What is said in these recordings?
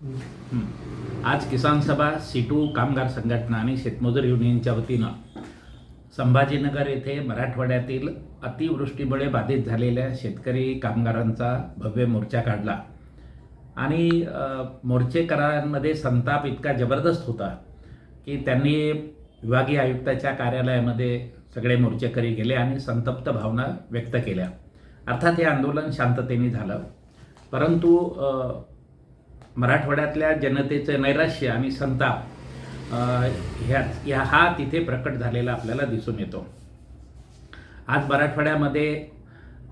आज किसान सभा सिटू कामगार संघटना आणि शेतमजूर युनियनच्या वतीनं संभाजीनगर येथे मराठवाड्यातील अतिवृष्टीमुळे बाधित झालेल्या शेतकरी कामगारांचा भव्य मोर्चा काढला. आणि मोर्चेकरांमध्ये संताप इतका जबरदस्त होता की त्यांनी विभागीय आयुक्ताच्या कार्यालयामध्ये सगळे मोर्चेकरी गेले आणि संतप्त भावना व्यक्त केल्या. अर्थात हे आंदोलन शांततेने झालं. परंतु मराठवाड्यातल्या जनतेचं नैराश्य आणि संताप ह्या ह्या हा तिथे प्रकट झालेला आपल्याला दिसून येतो. आज मराठवाड्यामध्ये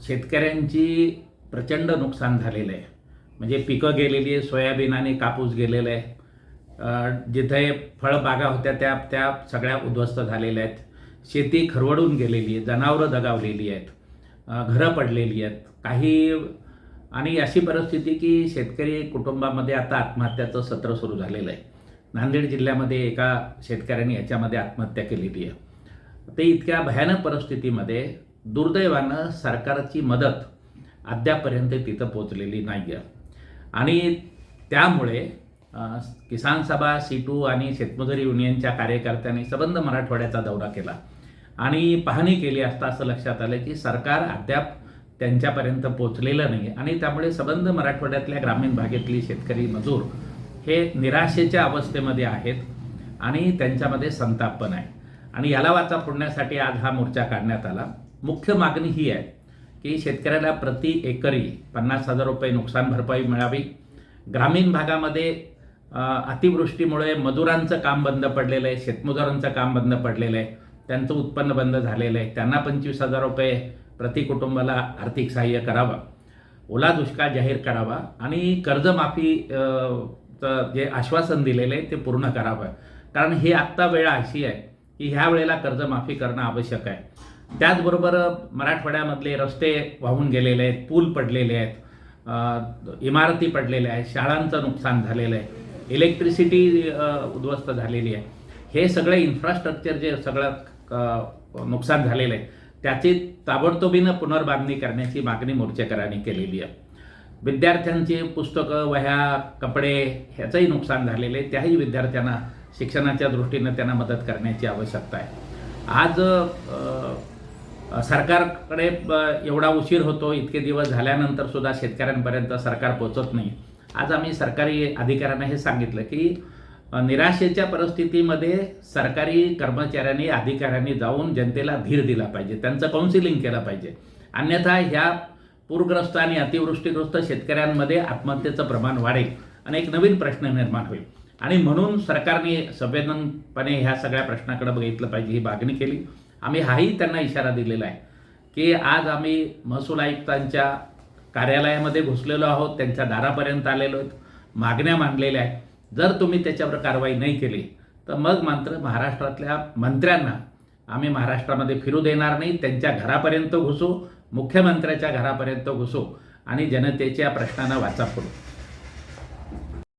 शेतकऱ्यांची प्रचंड नुकसान झालेलं आहे. म्हणजे पिकं गेलेली आहे सोयाबीन आणि कापूस गेलेलं आहे. जिथे फळबागा होत्या त्या त्या सगळ्या उद्ध्वस्त झालेल्या आहेत. शेती खरवडून गेलेली आहे जनावरं दगावलेली आहेत. घरं पडलेली आहेत. काही आणि अशी परिस्थिती की शेतकरी कुटुंबामध्ये आता आत्महत्याचं सत्र सुरू झालेलं आहे. नांदेड जिल्ह्यामध्ये एका शेतकऱ्याने याच्यामध्ये आत्महत्या केलेली आहे. ते इतक्या भयानक परिस्थितीमध्ये दुर्दैवानं सरकारची मदत अद्यापर्यंत तिथं पोचलेली नाही आहे आणि त्यामुळे किसान सभा सीटू आणि शेतमजुरी युनियनच्या कार्यकर्त्यांनी सबंध मराठवाड्याचा दौरा केला. आणि पाहणी केली असता असं लक्षात आलं की सरकार अद्याप त्यांच्यापर्यंत पोचलेलं नाही आणि त्यामुळे सबंध मराठवाड्यातल्या ग्रामीण भागातली शेतकरी मजूर हे निराशेच्या अवस्थेमध्ये आहेत आणि त्यांच्यामध्ये संताप पण आहे. आणि याला वाचा फोडण्यासाठी आज हा मोर्चा काढण्यात आला. मुख्य मागणी ही आहे की शेतकऱ्याला प्रति एकरी पन्नास हजार रुपये नुकसान भरपाई मिळावी. ग्रामीण भागामध्ये अतिवृष्टीमुळे मजुरांचं काम बंद पडलेलं आहे शेतमजुरांचं काम बंद पडलेलं आहे. त्यांचं उत्पन्न बंद झालेलं आहे. त्यांना पंचवीस हजार रुपये प्रति कुटुंबाला आर्थिक सहाय्य करावं. ओला दुष्काळ जाहीर करावा आणि कर्जमाफी चं जे आश्वासन दिलेलं आहे ते पूर्ण करावं. कारण ही आत्ता वेळ अशी आहे की ह्या वेळेला कर्जमाफी करणं आवश्यक आहे. त्याचबरोबर मराठवाड्यामधले रस्ते वाहून गेलेले आहेत पूल पडलेले आहेत इमारती पडलेल्या आहेत शाळांचं नुकसान झालेलं आहे इलेक्ट्रिसिटी उद्ध्वस्त झालेली आहे. हे सगळे इन्फ्रास्ट्रक्चर जे सगळं नुकसान झालेलं आहे. त्याची ताबडतोबीनं पुनर्बांधणी करण्याची मागणी मोर्चेकरांनी केलेली आहे. विद्यार्थ्यांची पुस्तकं वह्या कपडे ह्याचंही नुकसान झालेलं आहे. त्याही विद्यार्थ्यांना शिक्षणाच्या दृष्टीनं त्यांना मदत करण्याची आवश्यकता आहे. आज सरकारकडे एवढा उशीर होतो इतके दिवस झाल्यानंतर सुद्धा शेतकऱ्यांपर्यंत सरकार पोचत नाही. आज आम्ही सरकारी अधिकाऱ्यांना हे सांगितलं की निराशेच्या परिस्थितीमध्ये सरकारी कर्मचाऱ्यांनी अधिकाऱ्यांनी जाऊन जनतेला धीर दिला पाहिजे. त्यांचं काउन्सिलिंग केलं पाहिजे. अन्यथा ह्या पूरग्रस्त आणि अतिवृष्टीग्रस्त शेतकऱ्यांमध्ये आत्महत्येचं प्रमाण वाढेल आणि एक नवीन प्रश्न निर्माण होईल. आणि म्हणून सरकारने संवेदनपणे ह्या सगळ्या प्रश्नाकडे बघितलं पाहिजे ही मागणी केली. आम्ही हाही त्यांना इशारा दिलेला आहे की आज आम्ही महसूल आयुक्तांच्या कार्यालयामध्ये घुसलेलो आहोत त्यांच्या दारापर्यंत आलेलो आहेत. मागण्या मांडलेल्या आहेत. जर तुम्ही त्याच्यावर कारवाई नाही केली तर मग मात्र महाराष्ट्रातल्या मंत्र्यांना आम्ही महाराष्ट्रामध्ये फिरू देणार नाही. त्यांच्या घरापर्यंत घुसू मुख्यमंत्र्याच्या घरापर्यंत घुसू आणि जनतेच्या प्रश्नांना वाचा फोडू.